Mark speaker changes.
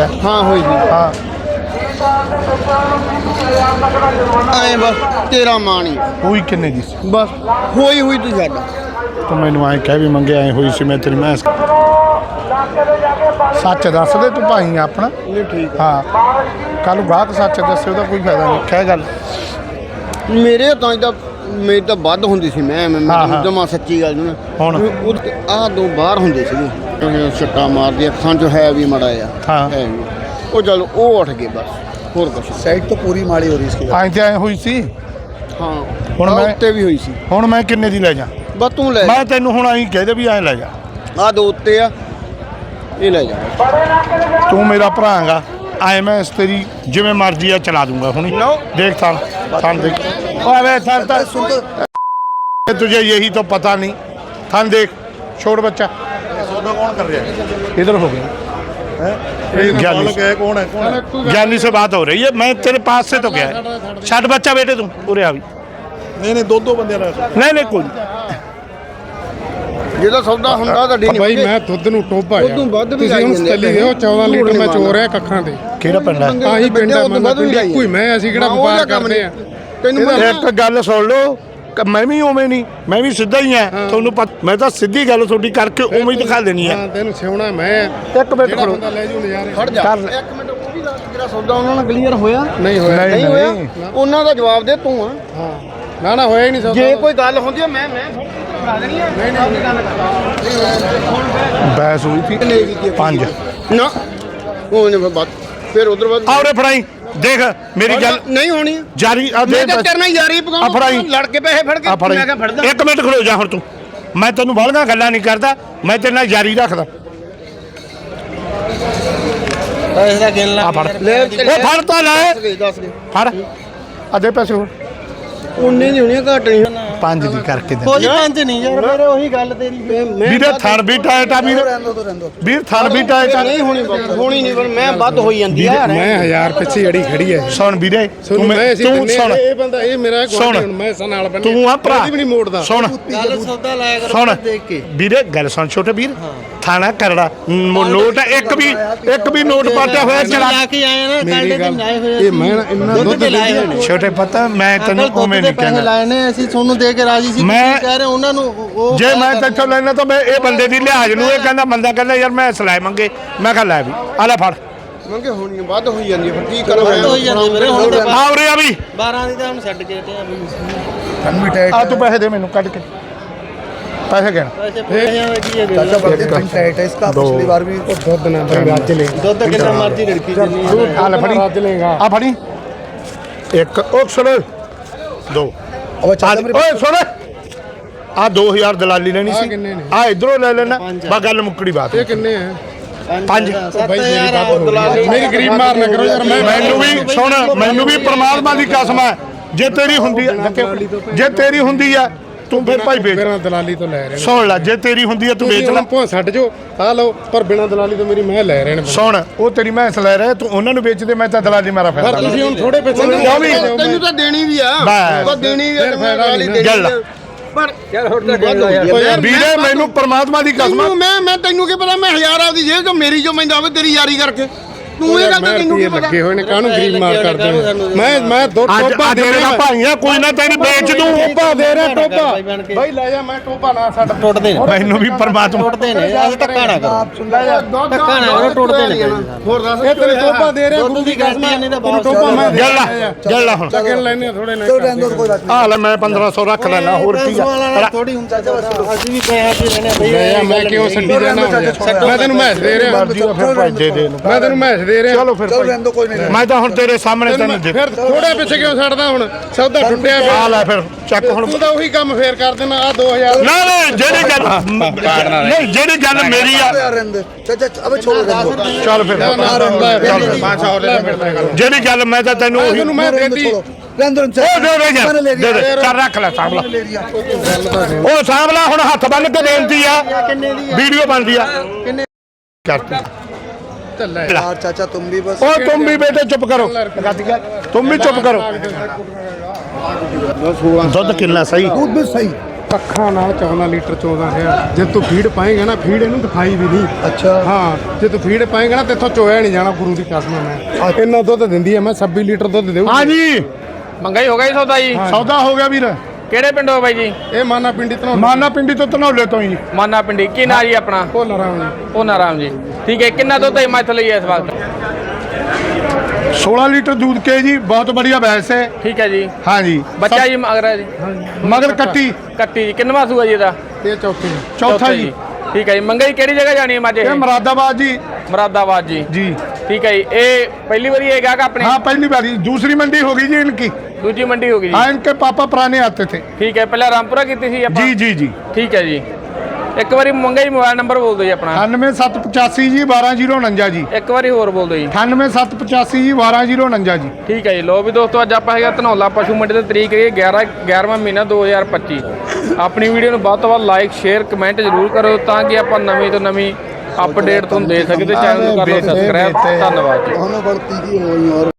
Speaker 1: ਗਿਆ।
Speaker 2: ਹਾਂ ਹੋਈ ਸੀ
Speaker 1: ਹਾਂ।
Speaker 2: ਐ ਬਸ ਤੇਰਾ ਮਾਂ ਨਹੀਂ
Speaker 1: ਹੋਈ ਕਿੰਨੇ ਦੀ? ਸੀ
Speaker 2: ਬਸ ਹੋਈ ਹੋਈ ਤੂੰ ਛੱਡ।
Speaker 1: ਤੂੰ ਮੈਨੂੰ ਐਂ ਕਹਿ ਵੀ ਮੰਗਿਆ ਐ ਹੋਈ ਸੀ ਮੈਂ ਤੇਰੀ ਮੈਂ ਸੱਚ ਦੱਸ ਦੇ ਤੂੰ ਭਾਈ ਆ ਆਪਣਾ।
Speaker 2: ਨਹੀਂ ਠੀਕ
Speaker 1: ਹਾਂ। ਕੱਲ ਗਾਹਕ ਸੱਚ ਦੱਸੇ ਉਹਦਾ ਕੋਈ ਫਾਇਦਾ ਨਹੀਂ। ਕਹਿ ਗੱਲ।
Speaker 2: ਮੇਰੇ ਤਾਂ ਤਾਂ ਮੇਰੀ ਤਾਂ ਵੱਧ ਹੁੰਦੀ ਸੀ ਮੈਂ ਮੈਂ। ਜਮਾ ਸੱਚੀ ਗੱਲ ਨੂੰ।
Speaker 1: ਹੁਣ?
Speaker 2: ਆਹ ਦੋ ਬਾਹਰ ਹੁੰਦੇ ਸੀਗੇ। ਇਹ ਛੱਟਾ ਮਾਰਦੀ ਅੱਖਾਂ 'ਚ ਹੈ ਵੀ ਮੜਾ ਆ ਉਹ ਚਲ ਉਹ ਉੱਠ ਗਏ ਬਸ ਹੋਰ ਕੁਛ
Speaker 3: ਸਾਈਡ ਤੋਂ ਪੂਰੀ ਮਾੜੀ ਹੋ ਰਹੀ ਸੀ।
Speaker 1: ਐਂ ਤੇ ਐਂ ਹੋਈ ਸੀ?
Speaker 2: ਹਾਂ
Speaker 1: ਹੁਣ ਮੈਂ
Speaker 2: ਉੱਤੇ ਵੀ ਹੋਈ ਸੀ।
Speaker 1: ਹੁਣ ਮੈਂ ਕਿੰਨੇ ਦੀ ਲੈ ਜਾ?
Speaker 2: ਬਸ ਤੂੰ ਲੈ
Speaker 1: ਮੈਂ ਤੈਨੂੰ ਹੁਣ ਐਂ ਕਹਿ ਦੇ ਵੀ ਐਂ ਲੈ ਜਾ।
Speaker 2: ਆ ਦੋ ਉੱਤੇ ਆ ਇਹ ਲੈ ਜਾ।
Speaker 1: ਤੂੰ ਮੇਰਾ ਭਰਾ ਹੈਗਾ ਐ ਮੈਂ ਤੇਰੀ ਜਿਵੇਂ ਮਰਜ਼ੀ ਆ ਚਲਾ ਦੂੰਗਾ ਹੁਣੀ। ਦੇਖ ਤਾਂ ਤਾਂ ਦੇਖ। ਓਏ ਤਾਂ ਤਾਂ ਸੁਣ ਤੁਝੇ ਯਹੀ ਤਾਂ ਪਤਾ ਨਹੀਂ। ਤਾਂ ਦੇਖ ਛੋੜ ਬੱਚਾ।
Speaker 3: सौदा कौन कर रहा है
Speaker 1: इधर हो गया ज्ञानी
Speaker 3: मालक है कौन है कौन है
Speaker 1: ज्ञानी से बात हो रही है मैं तेरे पास से तो गया है छठ बच्चा बेटे तुम पूरे अभी
Speaker 3: नहीं नहीं दो दो बंदे रहे
Speaker 1: नहीं नहीं कोई नहीं।
Speaker 2: ਜਿਹਦਾ ਸੌਦਾ ਹੁੰਦਾ ਤਾਂ ਡੀ
Speaker 4: ਬਾਈ ਮੈਂ ਦੁੱਧ ਨੂੰ ਟੋਭਾ
Speaker 2: ਉਹ ਤੋਂ ਵੱਧ ਵੀ
Speaker 4: ਤੁਸੀਂ
Speaker 2: ਲਾਈ
Speaker 4: ਹੁਣ
Speaker 2: ਜਾਂਦੇ
Speaker 4: ਸਟੱਲੀ ਦਿਓ 14 ਲੀਟਰ ਮੈਂ ਚੋ ਰਿਹਾ ਕੱਖਾਂ ਤੇ
Speaker 1: ਕਿਹੜਾ ਪਿੰਡ ਹੈ
Speaker 4: ਆਹੀ ਪਿੰਡ ਆ
Speaker 2: ਉਹ ਤੋਂ ਵੱਧ ਵੀ
Speaker 4: ਮੰਨ
Speaker 2: ਲਾਈ
Speaker 4: ਕੋਈ ਮੈਂ ਅਸੀਂ ਕਿਹੜਾ
Speaker 2: ਹਾਂ, ਉਹਦਾ
Speaker 4: ਵਪਾਰ
Speaker 2: ਕੰਮ
Speaker 4: ਕਰਦੇ ਆ
Speaker 2: ਤੈਨੂੰ ਮੈਂ
Speaker 1: ਇੱਕ ਗੱਲ ਸੁਣ ਲਓ ਕਿ ਮੈਂ ਵੀ ਉਵੇਂ ਨਹੀਂ ਮੈਂ ਵੀ ਸਿੱਧਾ ਹੀ ਆ ਤੁਹਾਨੂੰ ਪਤ- ਮੈਂ ਤਾਂ ਸਿੱਧੀ ਗੱਲ ਤੁਹਾਡੀ ਕਰਕੇ ਉਵੇਂ ਹੀ ਦਿਖਾ ਦੇਣੀ ਹਾਂ।
Speaker 4: ਤੈਨੂੰ ਸਿਉਣਾ ਮੈਂ। ਆ।
Speaker 1: ਇੱਕ ਮਿੰਟ
Speaker 4: ਜਿਹੜਾ
Speaker 1: ਖੜੋ।
Speaker 4: ਬੰਦਾ ਲੈ ਜੂ ਨਜ਼ਾਰੇ।
Speaker 2: ਖੜ ਜਾ।
Speaker 1: ਕਰ।
Speaker 2: ਇੱਕ ਮਿੰਟ ਉਹ ਵੀ ਦੱਸ ਜਿਹੜਾ ਸੌਦਾ ਉਹਨਾਂ ਨਾਲ ਕਲੀਅਰ ਹੋਇਆ?
Speaker 4: ਨਹੀਂ ਹੋਇਆ।
Speaker 1: ਨਹੀਂ,
Speaker 2: ਨਹੀਂ ਹੋਇਆ?
Speaker 1: ਨਹੀਂ।
Speaker 2: ਉਹਨਾਂ ਦਾ ਜਵਾਬ ਦੇ ਤੂੰ ਆ।
Speaker 4: ਹਾਂ। ਨਾ ਨਾ ਹੋਇਆ ਹੀ ਨਹੀਂ ਸੌਦਾ।
Speaker 2: ਜੇ ਕੋਈ ਗੱਲ ਹੁੰਦੀ ਆ ਮੈਂ ਮੈਂ ਫੜਾ ਦੇਣੀ ਆ। ਨਹੀਂ ਨਹੀਂ ਗੱਲ
Speaker 1: ਬੈਸ ਹੋਈ ਸੀ। ਪੰਜ।
Speaker 2: ਨਾ। ਉਹ ਨੇ ਫਿਰ ਉਧਰ ਬਾਅਦ
Speaker 1: ਆਉਰੇ ਫੜਾਈ। ਦੇਖ ਮੇਰੀ ਗੱਲ
Speaker 2: ਨਹੀਂ ਹੋਣੀ।
Speaker 1: ਜਾਰੀ ਆ
Speaker 2: ਮੈਂ
Speaker 1: ਦੇ
Speaker 2: ਤਾਂ ਤੇਰੇ ਨਾਲ ਯਾਰੀ
Speaker 1: ਫੜਾਈ।
Speaker 2: ਲੜ ਕੇ ਪੈਸੇ ਫੜ ਕੇ ਮੈਂ ਕਿਹਾ ਫੜਦਾ।
Speaker 1: ਇੱਕ ਮਿੰਟ ਖੜੋ ਜਾ ਹੁਣ ਤੂੰ। ਮੈਂ ਤੈਨੂੰ ਬਾਹਲੀਆਂ ਗੱਲਾਂ ਨਹੀਂ ਕਰਦਾ ਮੈਂ ਤੇਰੇ ਨਾਲ ਜਾਰੀ ਰੱਖਦਾ। ਫੜ।
Speaker 2: ਲੈ
Speaker 1: ਉਹ ਫੜ ਤਾਂ ਲੈ।
Speaker 2: ਦੱਸ ਦੇ ਦੱਸ ਦੇ।
Speaker 1: ਫੜ। ਅੱਧੇ ਪੈਸੇ ਹੋਰ।
Speaker 2: ਉਨੇ ਨਹੀਂ ਹੋਣੀ ਘਟ ਨਹੀਂ।
Speaker 1: ਪੰਜ ਦੀ ਕਰਕੇ ਦੇ
Speaker 2: ਕੁਝ ਪੰਜ ਨਹੀਂ ਯਾਰ ਮੇਰੇ ਉਹੀ ਗੱਲ ਤੇਰੀ
Speaker 1: ਵੀਰੇ ਥਰ ਵੀ ਟਾਇਟ ਵੀਰੇ। ਵੀਰ ਥਰ ਵੀ ਟਾਇਟ
Speaker 2: ਨਹੀਂ ਹੋਣੀ ਹੋਣੀ ਨਹੀਂ ਪਰ ਮੈਂ ਵੱਧ ਹੋਈ ਜਾਂਦੀ ਆ
Speaker 4: ਮੈਂ 1000 ਪਿੱਛੇ ਜੜੀ ਖੜੀ ਐ।
Speaker 1: ਸੁਣ ਵੀਰੇ ਤੂੰ ਤੂੰ ਸੁਣ।
Speaker 4: ਇਹ ਬੰਦਾ ਇਹ ਮੇਰਾ ਗੁਆਂਢੀ ਹੁਣ ਮੈਂ ਨਾਲ ਬੰਨੇ
Speaker 1: ਤੂੰ ਆ ਭਰਾ। ਸੁਣ।
Speaker 2: ਗੱਲ ਸੌਦਾ ਲਾਇਆ ਕਰ ਦੇਖ ਕੇ।
Speaker 1: ਵੀਰੇ ਗੱਲ ਸੁਣ ਛੋਟੇ ਵੀਰ। ਖਾਣਾ ਕਰੜਾ ਨੋਟ ਇੱਕ ਵੀ ਇੱਕ ਵੀ ਨੋਟ ਪਾਟਿਆ ਹੋਇਆ ਚਲਾ
Speaker 2: ਕੇ ਆਏ ਨਾ
Speaker 4: ਕੱਲ੍ਹ ਦੇ ਦਿਨ ਹੋਏ ਇਹ ਮੈਂ ਇੰਨਾ
Speaker 2: ਦੁੱਧ
Speaker 4: ਦੁੱਧ
Speaker 2: ਦੇ
Speaker 1: ਛੋਟੇ ਪਤਾ ਮੈਂ ਤੈਨੂੰ ਅੰਕਲ ਨਹੀਂ ਕਹਿੰਦਾ।
Speaker 2: ਲਾਏ ਨੇ ਅਸੀਂ ਤੁਹਾਨੂੰ ਦੇ ਕੇ ਰਾਜੀ ਸੀ
Speaker 1: ਮੈਂ-
Speaker 2: ਕਹਿ ਰਹੇ ਉਹਨਾਂ ਨੂੰ ਉਹ
Speaker 1: ਜੇ ਮੈਂ ਤੈਥੋਂ ਲੈਣਾ ਤਾਂ ਮੈਂ ਇਹ ਬੰਦੇ ਦੀ ਲਿਹਾਜ਼ ਨੂੰ ਇਹ ਕਹਿੰਦਾ ਬੰਦਾ ਕਹਿੰਦਾ ਯਾਰ ਮੈਂ ਸਲਾਹ ਮੰਗੇ। ਮੈਂ ਕਿਹਾ ਲੈ ਵੀ ਆ ਲੈ ਫੜ।
Speaker 2: ਮੰਗੇ ਹੋਣੀ ਆ, ਵੱਧ ਹੋਈ ਜਾਂਦੀ ਆ, ਕੀ ਕਰੋ
Speaker 5: ਵੱਧ ਹੋਈ ਜਾਂਦੀ ਵੀਰੇ, ਹੁਣ ਤਾਂ-
Speaker 1: ਆ ਵੀ।
Speaker 5: 12 ਦੀ ਤਾਂ ਹੁਣ ਛੱਡ ਕੇ
Speaker 3: ਤੇ ਆ ਵੀ।
Speaker 1: ਆ। ਤੂੰ ਪੈਸੇ ਦੇ ਮੈਨੂੰ ਕੱਢ ਕੇ। ਪੈਸੇ ਗਿਣ
Speaker 5: ਪੈਸੇ ਪੈਸਿਆਂ ਦਾ ਕੀ ਹੈ ਵੀਰੇ?
Speaker 3: चाचा बंदे कन टाइट है इसका
Speaker 1: दो।
Speaker 3: पिछली बार भी
Speaker 4: ਦੁੱਧ ਨਾ ਬਈ ਰੱਜ ਲੈ
Speaker 5: ਦੁੱਧ ਕਿੰਨਾ ਮਰਜ਼ੀ ਰੜਕੀ ਜਿੰਨੀ
Speaker 1: ਆ ਲੈ ਫੜੀ
Speaker 4: ਰੱਜ ਲੇਗਾ
Speaker 1: ਆ ਫੜੀ ਇੱਕ ਉਹ ਸੁਣ ਦੋ
Speaker 3: अब
Speaker 1: ਆ
Speaker 3: चाचा मेरे
Speaker 1: ਓਏ ਸੁਣ ਆ 2000 ਦਲਾਲੀ ਲੈਣੀ
Speaker 4: ਆਹ
Speaker 1: ਸੀ
Speaker 4: ਕਿੰਨੇ ਨੇ?
Speaker 1: ਆ ਇਧਰੋਂ ਲੈ ਲੈਣਾ ਬਾ ਗੱਲ ਮੁੱਕੜੀ ਬਾਤ
Speaker 4: ਇਹ ਕਿੰਨੇ ਆ
Speaker 1: ਪੰਜ
Speaker 4: ਬਾਈ ਮੇਰੀ ਬਾਤ ਹੋ ਗਈ ਮੇਰੀ ਗਰੀਬ ਮਾਰ ਨਾ ਕਰੋ ਯਾਰ ਮੈਂ
Speaker 1: ਮੈਨੂੰ ਵੀ ਸੁਣ ਮੈਨੂੰ ਵੀ ਪ੍ਰਮਾਤਮਾ ਦੀ ਕਸਮ ਹੈ ਜੇ ਤੇਰੀ ਹੁੰਦੀ ਹੈ ਜੇ ਤੇਰੀ ਹੁੰਦੀ ਹੈ ਤੂੰ ਫਿਰ ਭਾਈ ਵੇਚ।
Speaker 4: ਬਿਨਾਂ ਦਲਾਲੀ ਤੋਂ ਲੈ ਰਹੇ ਨੇ।
Speaker 1: ਸੁਣ ਲੈ ਜੇ ਤੇਰੀ ਹੁੰਦੀ ਹੈ ਤੂੰ ਵੇਚ ਲੈ।
Speaker 4: ਭੋ ਛੱਡ ਜੋ ਆ ਲਓ ਪਰ ਬਿਨਾਂ ਦਲਾਲੀ ਤੋਂ ਮੇਰੀ ਮੈਂ ਲੈ ਰਹੇ ਨੇ
Speaker 1: ਸੁਣ ਉਹ ਤੇਰੀ ਮੈਂਸ ਲੈ ਰਿਹਾ ਤੂੰ ਉਹਨਾਂ ਨੂੰ ਵੇਚ ਦੇ ਮੈਂ ਤਾਂ ਦਲਾਲੀ ਮਾਰਾ
Speaker 4: ਪਰ
Speaker 1: ਫਾਇਦਾ
Speaker 4: ਤੁਸੀਂ ਹੁਣ ਥੋੜੇ ਪੈਸੇ?
Speaker 2: ਤੈਨੂੰ ਤਾਂ ਦੇਣੀ ਵੀ ਆ।
Speaker 1: ਬਸ।
Speaker 2: ਦੇਣੀ ਵੀ ਆ ਮੈਂ
Speaker 4: ਨਹੀਂ।
Speaker 2: ਦੇਣੀ। ਪਰ ਯਾਰ ਹੋਰ ਤਾਂ
Speaker 1: ਵੀਰੇ
Speaker 2: ਮੈਂ
Speaker 1: ਮੈਨੂੰ ਪ੍ਰਮਾਤਮਾ ਦੀ ਕਸਮ
Speaker 2: ਮੈਂ ਮੈਂ ਤੈਨੂੰ ਕੀ ਪਤਾ ਮੈਂ ਹਜ਼ਾਰ ਆਪਦੀ ਜੇਬ ਚੋਂ ਮੇਰੀ ਜੋ ਮੈਂਦਾ ਆਵੇ ਤੇਰੀ ਯਾਰੀ ਕਰਕੇ। ਤੂੰ ਇਹ ਗੱਲ ਤੈਨੂੰ ਪਤਾ?
Speaker 4: ਲੱਗੇ ਹੋਏ ਨੇ ਕਾਹਨੂੰ ਗਰੀਬ ਮਾਰ ਕਰਦੇ ਮੈਂ ਮੈਂ ਦੋ ਟੋਪਾ ਦੇ ਰਿਹਾ
Speaker 1: ਭਾਈਆਂ ਕੋਈ ਨਾ ਤੈਨੂੰ ਵੇਚ ਦੂੰ।
Speaker 4: ਟੋਪਾ ਦੇ ਰਿਹਾ ਟੋਪਾ। ਭਾਈ ਲੈ ਜਾ ਮੈਂ ਟੋਪਾ ਨਾ ਛੱਡ
Speaker 5: ਟੁੱਟਦੇ ਨੇ।
Speaker 1: ਮੈਨੂੰ ਵੀ ਪਰਮਾਤਮਾ
Speaker 5: ਟੁੱਟਦੇ ਨੇ। ਅੱਜ ਧੱਕਾ ਨਾ ਕਰੋ? ਲੈ ਜਾ।
Speaker 2: ਧੱਕਾ
Speaker 5: ਨਾ ਕਰੋ ਟੁੱਟਦੇ ਨੇ
Speaker 2: ਹੋਰ ਦੱਸ
Speaker 4: ਇਹ ਤੈਨੂੰ ਟੋਪਾ ਦੇ ਰਿਹਾ ਗੁਰੂ
Speaker 5: ਦੀ ਗਾਸਤੀਆਂ ਨੇ ਤਾਂ ਬਹੁਤ
Speaker 4: ਟੋਪਾ ਮੈਂ
Speaker 1: ਜਲ ਲਾ ਜਲ ਲਾ ਹੁਣ
Speaker 4: ਚੱਕਣ ਲੈਣੇ ਥੋੜੇ ਨੇ।
Speaker 1: ਆ ਲੈ ਮੈਂ 1500 ਰੱਖ ਲੈਣਾ ਹੋਰ ਕੀ ਆ?
Speaker 5: ਥੋੜੀ ਹੁਣ ਚਾਚਾ ਅਸੀਂ ਵੀ ਪੈਸੇ ਕੀ
Speaker 4: ਲੈਣੇ ਭਈ ਮੈਂ ਕਿਉਂ ਸੰਡੀ ਦੇਣਾ ਮੈਂ ਤੈਨੂੰ ਮੈਸ ਦੇ ਰਿਹਾ ਮੈਂ ਤੈਨੂੰ ਮੈਸ ਦੇ ਰਹੇ।
Speaker 1: ਚਲੋ ਫਿਰ ਮੈਂ ਤਾਂ ਹੁਣ ਤੇਰੇ ਸਾਹਮਣੇ ਤੈਨੂੰ ਫਿਰ
Speaker 4: ਫਿਰ ਥੋੜਾ ਪਿੱਛੇ ਕਿਉਂ ਛੱਡਦਾ ਹੁਣ? ਸੌਦਾ ਟੁੱਟਿਆ
Speaker 1: ਆ ਲੈ ਫਿਰ ਚੱਕ ਹੁਣ।
Speaker 4: ਤੂੰ ਤਾਂ ਉਹੀ ਕੰਮ ਫੇਰ ਕਰ ਦੇਣਾ ਆ 2000
Speaker 1: ਨਾ ਨਾ ਜਿਹੜੀ ਗੱਲ ਨਹੀਂ ਜਿਹੜੀ ਗੱਲ ਮੇਰੀ ਆ ਚੱਲ ਫਿਰ। ਜਿਹੜੀ ਗੱਲ ਮੈਂ ਤਾਂ ਤੈਨੂੰ ਉਹੀ
Speaker 4: ਤੈਨੂੰ ਮੈਂ
Speaker 1: ਉਹ ਦੇ ਦੇ ਚੱਲ ਰੱਖ ਲੈ
Speaker 3: ਸਾਹਮਣਾ
Speaker 1: ਉਹ ਸਾਹਮਣਾ ਹੁਣ ਹੱਥ ਬੰਨ ਕੇ ਬੇਨਤੀ ਆ। ਵੀਡੀਓ ਬਣਦੀ ਆ। ਕਰਤੀ।
Speaker 3: यार चाचा तुम भी बस
Speaker 1: ਉਹ ਤੁਮ ਵੀ ਬੇਟੇ ਚੁੱਪ ਕਰੋ ਤੁਮ ਵੀ ਚੁੱਪ ਕਰੋ ਦੁੱਧ ਕਿੰਨਾ ਸਹੀ
Speaker 3: दूध भी सही
Speaker 4: ਅੱਖਾਂ ਨਾਲ 14 ਲੀਟਰ 14000 ਜੇ ਤੂੰ ਫੀਡ ਪਾਏਗਾ ਨਾ ਫੀਡ ਇਹਨੂੰ ਦਿਖਾਈ ਵੀ ਨਹੀਂ
Speaker 3: ਅੱਛਾ
Speaker 4: ਹਾਂ ਜੇ ਤੂੰ ਫੀਡ ਪਾਏਗਾ ਨਾ ਤੇਥੋਂ ਚੋਇਆ ਨਹੀਂ ਜਾਣਾ ਗੁਰੂ ਦੀ ਕਸਮ ਹੈ ਮੈਂ ਇੰਨਾ ਦੁੱਧ ਦਿੰਦੀ ਹੈ ਮੈਂ 26 ਲੀਟਰ ਦੁੱਧ ਦੇਊ
Speaker 1: ਹਾਂਜੀ
Speaker 6: ਮੰਗਾਈ ਹੋ ਗਈ ਸੌਦਾ ਜੀ
Speaker 1: ਸੌਦਾ ਹੋ ਗਿਆ ਵੀਰ
Speaker 6: ਕਿਹੜੇ ਪਿੰਡੋਂ ਬਾਈ ਜੀ
Speaker 4: ਇਹ ਮਾਨਾ ਪਿੰਡੀ ਤੋਂ
Speaker 1: ਮਾਨਾ ਪਿੰਡੀ ਤੋਂ ਧਨੌਲੇ ਤੋਂ ਹੀ
Speaker 6: ਮਾਨਾ ਪਿੰਡੀ ਕੀ ਨਾਂ ਜੀ ਆਪਣਾ
Speaker 4: ਭੋਲਾ ਰਾਮ ਜੀ
Speaker 6: ਉਹ ਰਾਮ ਜੀ ਠੀਕ ਹੈ ਕਿੰਨਾ ਦੁੱਧ ਹੈ ਮੈਥ ਲਈ ਇਸ ਵਕਤ
Speaker 1: 16 ਲੀਟਰ दूध के जी बहुत बढ़िया भैंस है
Speaker 6: ਠੀਕ ਹੈ ਜੀ
Speaker 1: हाँ जी
Speaker 6: ਬੱਚਾ ਜੀ ਮਗਰ ਹੈ ਜੀ
Speaker 1: मगर कट्टी
Speaker 6: ਕੱਟੀ ਜੀ ਕਿੰਨਵਾ ਸੂਆ ਜੀ ਇਹਦਾ
Speaker 4: ਇਹ ਚੌਥੀ
Speaker 1: चौथा जी
Speaker 6: ਠੀਕ ਹੈ ਜੀ ਮੰਗਾਈ ਕਿਹੜੀ ਜਗ੍ਹਾ ਜਾਣੀ ਹੈ ਮੱਝ
Speaker 1: ये
Speaker 6: ਇਹ
Speaker 1: मुरादाबाद जी
Speaker 6: ਮਰਾਦਾਬਾਦ ਜੀ
Speaker 1: जी
Speaker 6: ਠੀਕ ਹੈ ਜੀ ਇਹ ਪਹਿਲੀ ਵਾਰੀ ਇਹ ਗਾਹਕ ਆਪਣੇ
Speaker 1: हाँ पहली बारी दूसरी मंडी होगी जी इनकी
Speaker 6: ਦੂਜੀ ਮੰਡੀ ਹੋ ਗਈ ਜੀ
Speaker 1: हाँ इनके पापा पुराने आते थे
Speaker 6: ਠੀਕ ਹੈ ਪਹਿਲਾਂ ਰਾਮਪੁਰਾ ਕੀਤੀ ਸੀ ਆਪਾਂ
Speaker 1: जी जी जी
Speaker 6: ਠੀਕ ਹੈ ਜੀ ਇੱਕ ਵਾਰੀ ਮੰਗਾਈ ਮੋਬਾਈਲ ਨੰਬਰ ਬੋਲ ਦਿਓ ਜੀ ਆਪਣਾ
Speaker 1: ਅਠਾਨਵੇਂ ਸੱਤ ਪਚਾਸੀ ਜੀ 12049 ਜੀ
Speaker 6: ਇੱਕ ਵਾਰੀ ਹੋਰ ਬੋਲ ਦਿਓ ਜੀ
Speaker 1: ਅਠਾਨਵੇਂ ਸੱਤ ਪਚਾਸੀ ਜੀ 12049 ਜੀ
Speaker 6: ਠੀਕ ਹੈ ਜੀ ਲੋ ਵੀ ਦੋਸਤੋ ਅੱਜ ਆਪਾਂ ਹੈਗਾ ਧਨੌਲਾ ਪਸ਼ੂ ਮੰਡੀ ਦੀ ਤਰੀਕ ਹੈ 11 11ਵਾਂ ਮਹੀਨਾ 2025 ਆਪਣੀ ਵੀਡੀਓ ਨੂੰ ਵੱਧ ਤੋਂ ਵੱਧ ਲਾਈਕ ਸ਼ੇਅਰ ਕਮੈਂਟ ਜ਼ਰੂਰ ਕਰੋ ਤਾਂ ਕਿ ਆਪਾਂ ਨਵੀਂ ਤੋਂ ਨਵੀਂ ਅਪਡੇਟ ਤੁਹਾਨੂੰ ਦੇ ਸਕੀਏ ਤੇ ਚੈਨਲ ਨੂੰ ਕਰ ਲਓ ਸਬਸਕ੍ਰਾਈਬ ਧੰਨਵਾਦ ਜੀ
Speaker 3: ਉਹਨੂੰ ਬੜਤੀ ਦੀ ਹੋਈ ਔਰ